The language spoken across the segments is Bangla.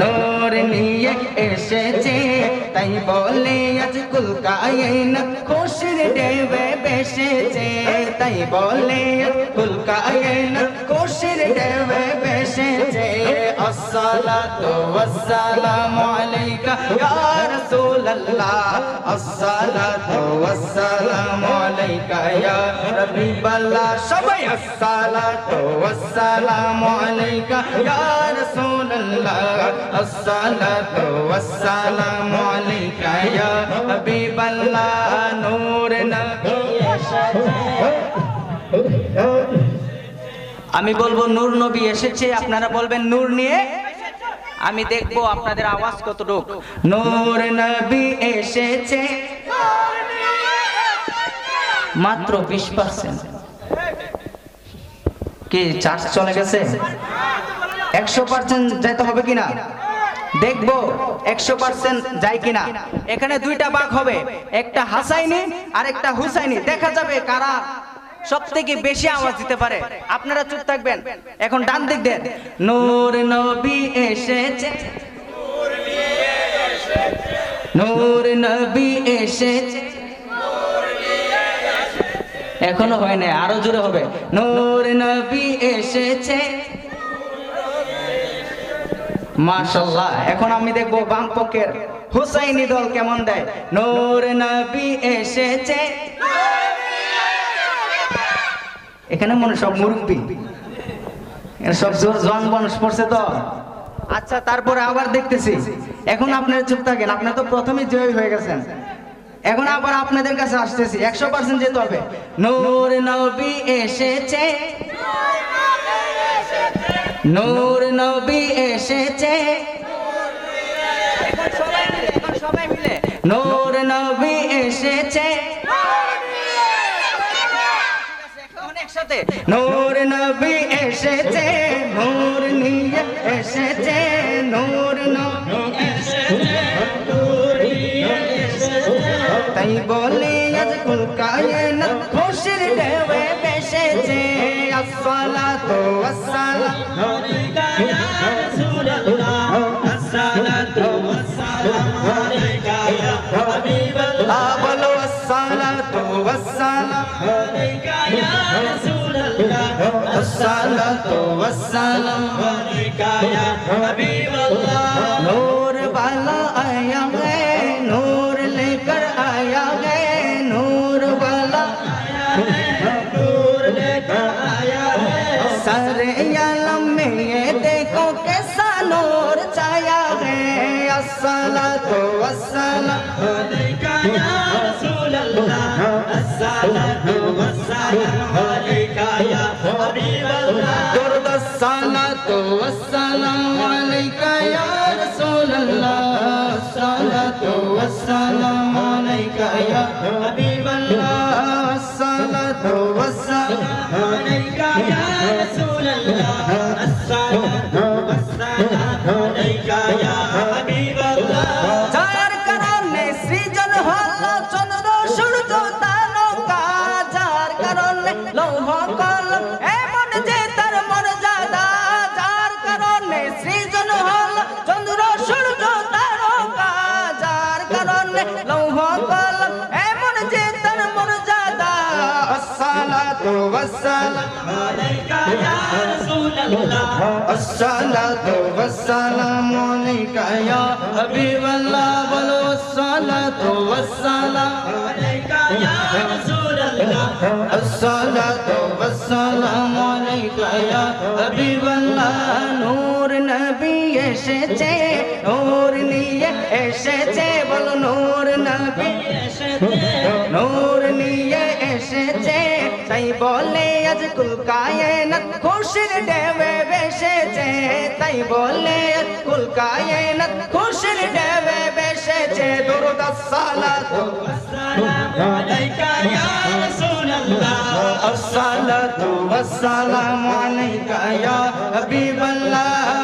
নূর নিয়ে এসেছে, তাই বলে আজ কুল কায়ন খুশির দেবে বেসেছে। তাই বলে আজ কুল কায়ন খুশির দেবে বেসেছে। আসসালাতু ওয়াসসালামু আলাইকা ইয়া রাসূলুল্লাহ। আসসালাতু ওয়াসসালামু আলাইকা ইয়া হাবিবাল্লাহ। সবাই আসসালাতু ওয়াসসালামু আলাইকা ইয়া রাসূলুল্লাহ। আসসালাতু ওয়াসসালামু আলাইকা ইয়া হাবিবাল্লাহ। নূর নবী আমি বলব, নূর নবী এসেছে, আপনারা বলবেন, নূর নিয়ে আমি দেখব আপনাদের আওয়াজ কতটুক। নূর নবী এসেছে। মাত্র বিশ পার্সেন্ট কি চার্জ চলে গেছে? একশো পার্সেন্ট যেতে হবে কিনা? দেখব, একশো পার্সেন্ট যায় কিনা। এখানে দুইটা বাঘ হবে, একটা হাসাইনি আর একটা হুসাইনি। দেখা যাবে কারা সব থেকে বেশি আওয়াজ দিতে পারে। আপনারা চুপ থাকবেন। এখন ডান দিক দেন। নূর নবী এসেছে। নূর নবী এসেছে। এখনও হয় না আরও জোরে হবে। নূর নবী এসেছে। মাশাল্লাহ এখন আমি দেখব বাম পক্ষের হুসাইনি দল কেমন দেয়। নূর নবী এসেছে। এখানে মনে সব মুরব্বী। সব জোর জোয়ান মানুষ পড়ছে তো। আচ্ছা তারপরে আবার দেখতেছি। এখন আপনারা চুপ থাকেন আপনারা তো প্রথমেই জয় হয়ে গেছেন। এখন আবার আপনাদের কাছে আসতেছি একশো পার্সেন্ট যেতে হবে। নূর নবী এসেছে। নূর নবী এসেছে। নূর নবী নূর নবী এসেছে নূর নিয়ে এসেছে। तो वसलम बनिका या हबीब अल्लाह नूर वाला आया है नूर लेकर आया है नूर वाला नूर लेकर आया है सारे आलम में ये देखो कैसा नूर छाया है असला तो वसलम যার কারণে সৃজন হলো চন্দ্র, সূর্য, তারকা। যার কারণে লৌহ কলম এমন যে তার মর্যাদা। যার কারণে সৃজন হলো চন্দ্র, সূর্য, তারকা। যার কারণে লৌহ কলম এমন যে তার মর্যাদা। আসসালাতু ওয়াসসালাম। الصلاة والسلام عليك يا حبيب الله بلو الصلاة والسلام عليك يا رسول الله الصلاة والسلام عليك يا حبيب الله নূর নবী এসেছে নূর নিয়ে এসেছে বলো নূর নবী আজ তো কায়নাত খুশির ডেবে বেসেছে, তাই বলে কুল কায়নাত খুশির ডেবে বেসেছে। দরুদ আসসালাত। আলাইকা ইয়া রাসূলুল্লাহ আসসালাতু ওয়াসসালামু আলাইকা ইয়া হাবিবাল্লাহ।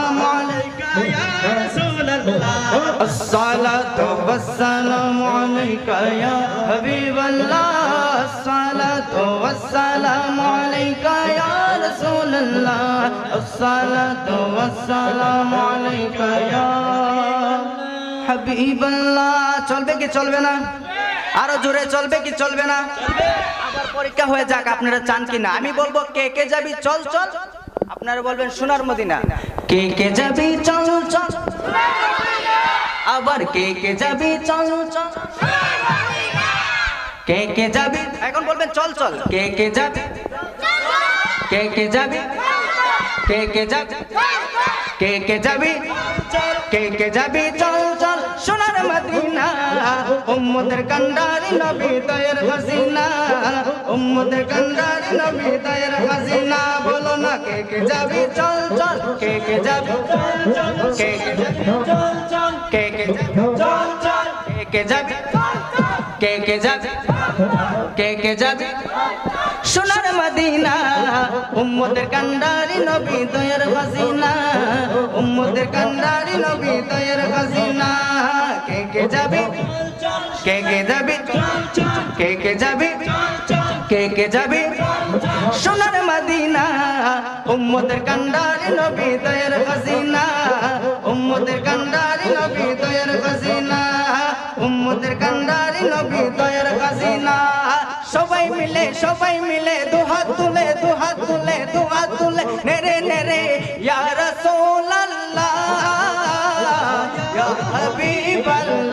الصلاة والسلام عليك يا حبيب الله الصلاة والسلام عليك يا رسول الله الصلاة والسلام عليك يا حبيب الله চলবে কি চলবে না আরো জোরে চলবে কি চলবে না আবার পরীক্ষা হয়ে যাক আপনারা চান কি না আমি বলবো কে কে যাবি চল চল আপনারা বলবেন সোনার মদিনা কে কে যাবি চল চল আবার কে কে যাবি? চল চল। কে কে যাবি? এখন বলবেন চল চল। কে কে যাবি? কে কে যাবি? কে কে যাবি? কে কে যাবি? কে কে যাবি? চল চল। সোনার মদিনা উম্মতের কান্ডারি নবী দয়ের হাসিনা উম্মতের কান্ডারি নবী দয়ের হাসিনা। কে কে যাবি চল চল কে কে যাবি কে যাবি কে কে যাবি কে কে যাবি কে কে যাবি কে কে যাবি সোনার মদিনা উম্মতের কান্ডারি নবী দয়ের হাসিনা উম্মতের কান্ডারি নবী দয়ের হাসিনা কে কে যাবি কে কে যাবি কে কে যাবি কে কে যাবি উম্মতের কান্ডারি নবী দয়ের হাসিনা উম্মতের কান্ডারি নবী দয়ের হাসিনা উম্মতের কান্ডারি নবী দয়ের হাসিনা সবাই মিলে সবাই মিলে দুহাত তুলে দুহাত তুলে দুহাত তুলে নেরে নেরে ইয়া রাসূলুল্লাহ, ইয়া হাবিবাল্লাহ।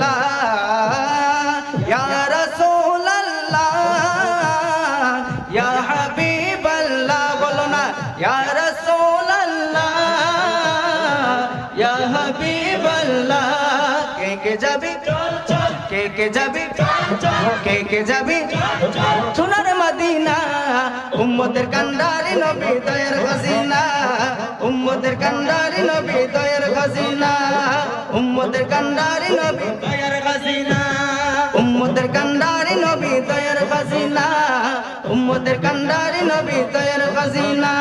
কে কান্ডারি নবী দয়ের হাসিনা উম্মতের কান্ডারি নবী দয়ের হাসিনা উম্মতের কান্ডারি নবী দয়ার খাজিনা, উম্মতের কান্ডারি নবী দয়ের হাসিনা কান্ডারি নবী হাসিনা